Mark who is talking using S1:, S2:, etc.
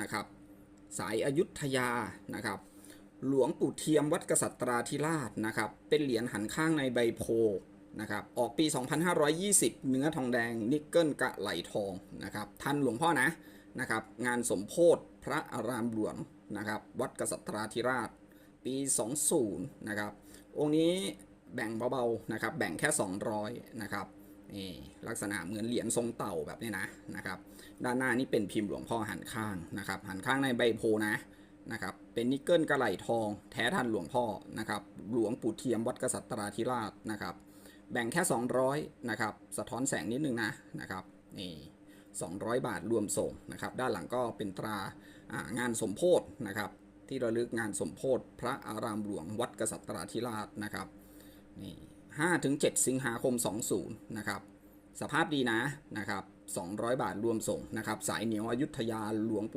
S1: นะครับ สายอยุธยานะครับ หลวงปู่เทียมวัดกษัตราธิราชนะครับ เป็นเหรียญหันข้างในใบโพนะครับ ออกปี 2520 เนื้อทองแดงนิกเกิลกะไหลทองนะครับ ท่านหลวงพ่อนะนะครับ งานสมโพธิพระอารามหลวงนะครับ วัดกษัตราธิราช ปี 20 นะครับ องค์นี้แบ่งเบาๆนะครับ แบ่งแค่ 200 นะครับ นี่ลักษณะเหมือนเหรียญทรงเต่าแบบนี้นะนะครับด้านหน้านี่เป็นพิมพ์หลวงพ่อหันข้างนะครับหันข้างในใบโพนะนะครับเป็นนิกเกิลกระไหลทอง แท้ทันหลวงพ่อนะครับหลวงปู่เทียมวัดกษัตราธิราชนะครับแบ่งแค่ 200นะครับสะท้อนแสงนิดนึงนะนะครับนี่200 บาทรวมส่งนะครับด้านหลังก็เป็นตรางานสมโพธนะครับที่ระลึกงานสมโพธพระอารามหลวงวัดกษัตราธิราชนะครับนี่ 5ถึง7สิงหาคม 20 นะครับ สภาพดีนะนะครับ 200 บาทรวมส่งนะครับ สายเหนียวอยุธยาหลวงปู่